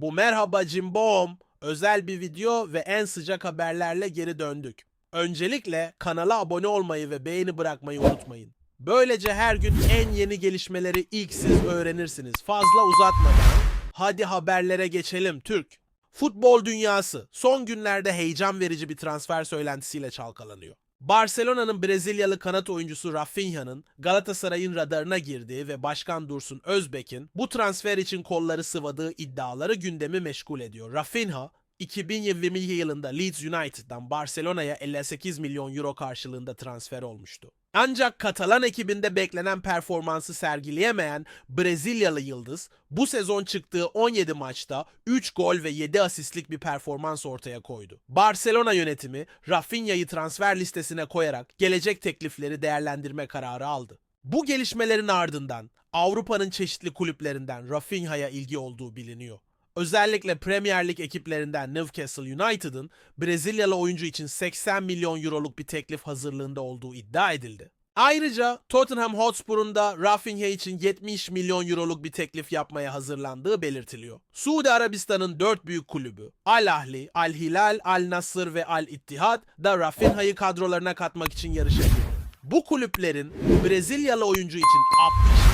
Bu merhaba Cimbom özel bir video ve en sıcak haberlerle geri döndük. Öncelikle kanala abone olmayı ve beğeni bırakmayı unutmayın. Böylece her gün en yeni gelişmeleri ilk siz öğrenirsiniz. Fazla uzatmadan hadi haberlere geçelim Türk. Futbol dünyası son günlerde heyecan verici bir transfer söylentisiyle çalkalanıyor. Barcelona'nın Brezilyalı kanat oyuncusu Rafinha'nın Galatasaray'ın radarına girdiği ve Başkan Dursun Özbek'in bu transfer için kolları sıvadığı iddiaları gündemi meşgul ediyor. Rafinha 2020 yılında Leeds United'dan Barcelona'ya 58 milyon euro karşılığında transfer olmuştu. Ancak Katalan ekibinde beklenen performansı sergileyemeyen Brezilyalı yıldız bu sezon çıktığı 17 maçta 3 gol ve 7 asistlik bir performans ortaya koydu. Barcelona yönetimi Rafinha'yı transfer listesine koyarak gelecek teklifleri değerlendirme kararı aldı. Bu gelişmelerin ardından Avrupa'nın çeşitli kulüplerinden Rafinha'ya ilgi olduğu biliniyor. Özellikle Premier Lig ekiplerinden Newcastle United'ın Brezilyalı oyuncu için 80 milyon euroluk bir teklif hazırlığında olduğu iddia edildi. Ayrıca Tottenham Hotspur'un da Rafinha için 70 milyon euroluk bir teklif yapmaya hazırlandığı belirtiliyor. Suudi Arabistan'ın dört büyük kulübü Al Ahli, Al Hilal, Al Nasır ve Al İttihad da Rafinha'yı kadrolarına katmak için yarışa. Bu kulüplerin Brezilyalı oyuncu için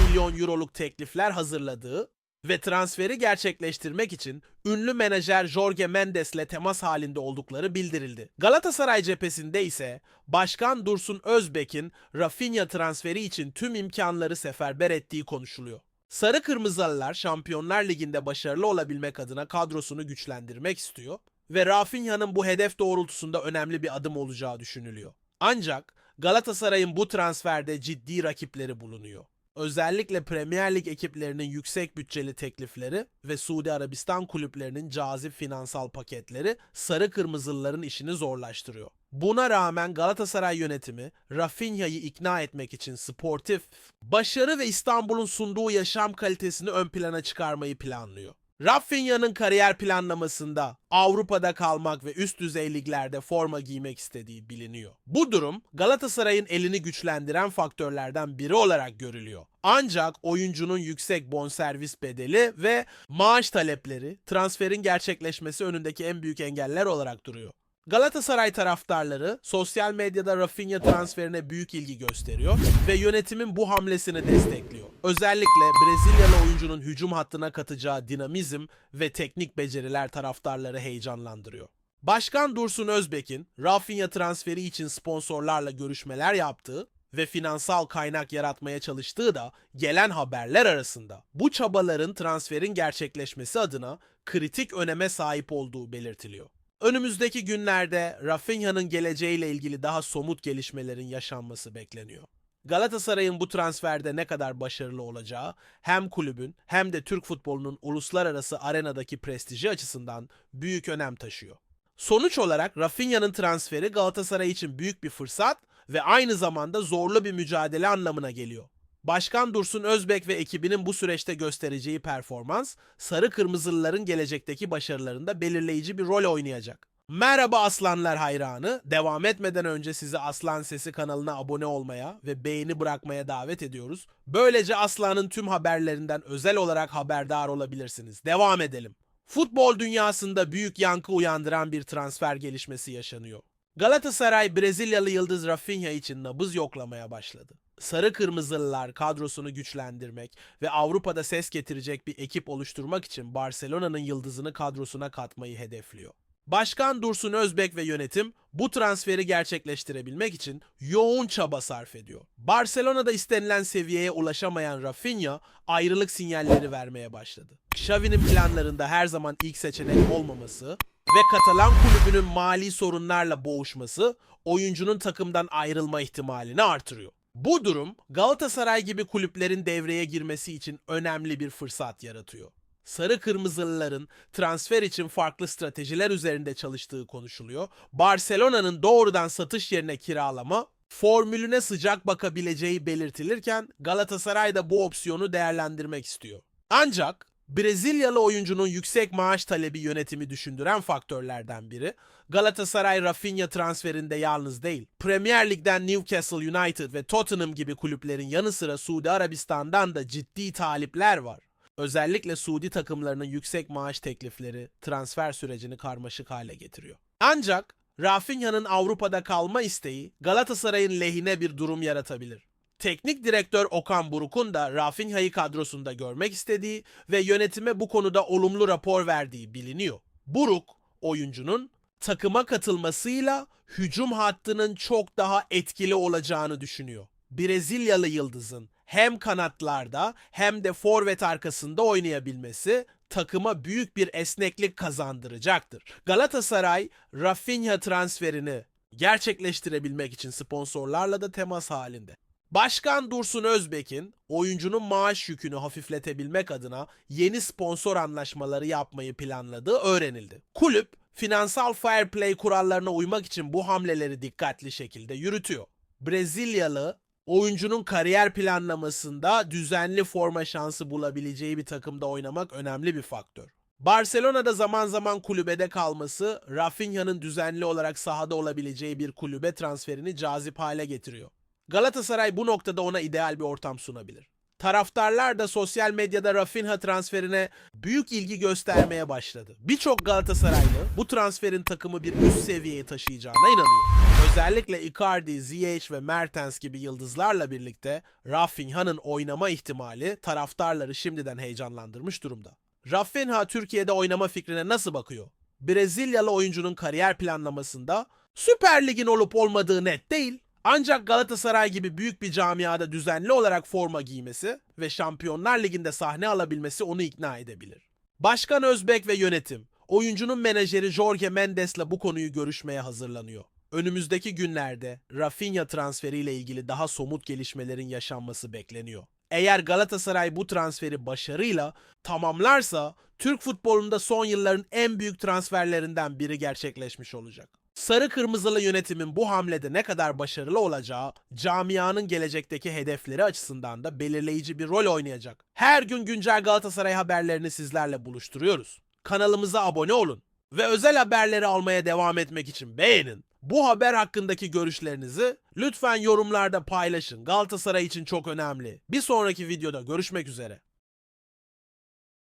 60 milyon euroluk teklifler hazırladığı ve transferi gerçekleştirmek için ünlü menajer Jorge Mendes'le temas halinde oldukları bildirildi. Galatasaray cephesinde ise Başkan Dursun Özbek'in Rafinha transferi için tüm imkanları seferber ettiği konuşuluyor. Sarı Kırmızılılar Şampiyonlar Ligi'nde başarılı olabilmek adına kadrosunu güçlendirmek istiyor ve Rafinha'nın bu hedef doğrultusunda önemli bir adım olacağı düşünülüyor. Ancak Galatasaray'ın bu transferde ciddi rakipleri bulunuyor. Özellikle Premier Lig ekiplerinin yüksek bütçeli teklifleri ve Suudi Arabistan kulüplerinin cazip finansal paketleri sarı kırmızılıların işini zorlaştırıyor. Buna rağmen Galatasaray yönetimi Rafinha'yı ikna etmek için sportif, başarı ve İstanbul'un sunduğu yaşam kalitesini ön plana çıkarmayı planlıyor. Rafinha'nın kariyer planlamasında Avrupa'da kalmak ve üst düzey liglerde forma giymek istediği biliniyor. Bu durum Galatasaray'ın elini güçlendiren faktörlerden biri olarak görülüyor. Ancak oyuncunun yüksek bonservis bedeli ve maaş talepleri transferin gerçekleşmesi önündeki en büyük engeller olarak duruyor. Galatasaray taraftarları sosyal medyada Rafinha transferine büyük ilgi gösteriyor ve yönetimin bu hamlesini destekliyor. Özellikle Brezilyalı oyuncunun hücum hattına katacağı dinamizm ve teknik beceriler taraftarları heyecanlandırıyor. Başkan Dursun Özbek'in Rafinha transferi için sponsorlarla görüşmeler yaptığı ve finansal kaynak yaratmaya çalıştığı da gelen haberler arasında. Bu çabaların transferin gerçekleşmesi adına kritik öneme sahip olduğu belirtiliyor. Önümüzdeki günlerde Rafinha'nın geleceğiyle ilgili daha somut gelişmelerin yaşanması bekleniyor. Galatasaray'ın bu transferde ne kadar başarılı olacağı hem kulübün hem de Türk futbolunun uluslararası arenadaki prestiji açısından büyük önem taşıyor. Sonuç olarak Rafinha'nın transferi Galatasaray için büyük bir fırsat ve aynı zamanda zorlu bir mücadele anlamına geliyor. Başkan Dursun Özbek ve ekibinin bu süreçte göstereceği performans, Sarı Kırmızılıların gelecekteki başarılarında belirleyici bir rol oynayacak. Merhaba Aslanlar hayranı. Devam etmeden önce sizi Aslan Sesi kanalına abone olmaya ve beğeni bırakmaya davet ediyoruz. Böylece Aslan'ın tüm haberlerinden özel olarak haberdar olabilirsiniz. Devam edelim. Futbol dünyasında büyük yankı uyandıran bir transfer gelişmesi yaşanıyor. Galatasaray Brezilyalı yıldız Rafinha için nabız yoklamaya başladı. Sarı Kırmızılılar kadrosunu güçlendirmek ve Avrupa'da ses getirecek bir ekip oluşturmak için Barcelona'nın yıldızını kadrosuna katmayı hedefliyor. Başkan Dursun Özbek ve yönetim bu transferi gerçekleştirebilmek için yoğun çaba sarf ediyor. Barcelona'da istenilen seviyeye ulaşamayan Rafinha ayrılık sinyalleri vermeye başladı. Xavi'nin planlarında her zaman ilk seçenek olmaması ve Katalan kulübünün mali sorunlarla boğuşması oyuncunun takımdan ayrılma ihtimalini artırıyor. Bu durum Galatasaray gibi kulüplerin devreye girmesi için önemli bir fırsat yaratıyor. Sarı Kırmızılıların transfer için farklı stratejiler üzerinde çalıştığı konuşuluyor. Barcelona'nın doğrudan satış yerine kiralama formülüne sıcak bakabileceği belirtilirken Galatasaray da bu opsiyonu değerlendirmek istiyor. Ancak Brezilyalı oyuncunun yüksek maaş talebi yönetimi düşündüren faktörlerden biri. Galatasaray Rafinha transferinde yalnız değil. Premier Lig'den Newcastle United ve Tottenham gibi kulüplerin yanı sıra Suudi Arabistan'dan da ciddi talipler var. Özellikle Suudi takımlarının yüksek maaş teklifleri transfer sürecini karmaşık hale getiriyor. Ancak Rafinha'nın Avrupa'da kalma isteği Galatasaray'ın lehine bir durum yaratabilir. Teknik direktör Okan Buruk'un da Rafinha'yı kadrosunda görmek istediği ve yönetime bu konuda olumlu rapor verdiği biliniyor. Buruk, oyuncunun takıma katılmasıyla hücum hattının çok daha etkili olacağını düşünüyor. Brezilyalı yıldızın hem kanatlarda hem de forvet arkasında oynayabilmesi takıma büyük bir esneklik kazandıracaktır. Galatasaray Rafinha transferini gerçekleştirebilmek için sponsorlarla da temas halinde. Başkan Dursun Özbek'in oyuncunun maaş yükünü hafifletebilmek adına yeni sponsor anlaşmaları yapmayı planladığı öğrenildi. Kulüp finansal fair play kurallarına uymak için bu hamleleri dikkatli şekilde yürütüyor. Brezilyalı oyuncunun kariyer planlamasında düzenli forma şansı bulabileceği bir takımda oynamak önemli bir faktör. Barcelona'da zaman zaman kulübede kalması Rafinha'nın düzenli olarak sahada olabileceği bir kulübe transferini cazip hale getiriyor. Galatasaray bu noktada ona ideal bir ortam sunabilir. Taraftarlar da sosyal medyada Rafinha transferine büyük ilgi göstermeye başladı. Birçok Galatasaraylı bu transferin takımı bir üst seviyeye taşıyacağına inanıyor. Özellikle Icardi, Ziyech ve Mertens gibi yıldızlarla birlikte Rafinha'nın oynama ihtimali taraftarları şimdiden heyecanlandırmış durumda. Rafinha Türkiye'de oynama fikrine nasıl bakıyor? Brezilyalı oyuncunun kariyer planlamasında Süper Lig'in olup olmadığı net değil. Ancak Galatasaray gibi büyük bir camiada düzenli olarak forma giymesi ve Şampiyonlar Ligi'nde sahne alabilmesi onu ikna edebilir. Başkan Özbek ve yönetim, oyuncunun menajeri Jorge Mendes'le bu konuyu görüşmeye hazırlanıyor. Önümüzdeki günlerde Rafinha transferiyle ilgili daha somut gelişmelerin yaşanması bekleniyor. Eğer Galatasaray bu transferi başarıyla tamamlarsa Türk futbolunda son yılların en büyük transferlerinden biri gerçekleşmiş olacak. Sarı kırmızılı yönetimin bu hamlede ne kadar başarılı olacağı camianın gelecekteki hedefleri açısından da belirleyici bir rol oynayacak. Her gün güncel Galatasaray haberlerini sizlerle buluşturuyoruz. Kanalımıza abone olun ve özel haberleri almaya devam etmek için beğenin. Bu haber hakkındaki görüşlerinizi lütfen yorumlarda paylaşın. Galatasaray için çok önemli. Bir sonraki videoda görüşmek üzere.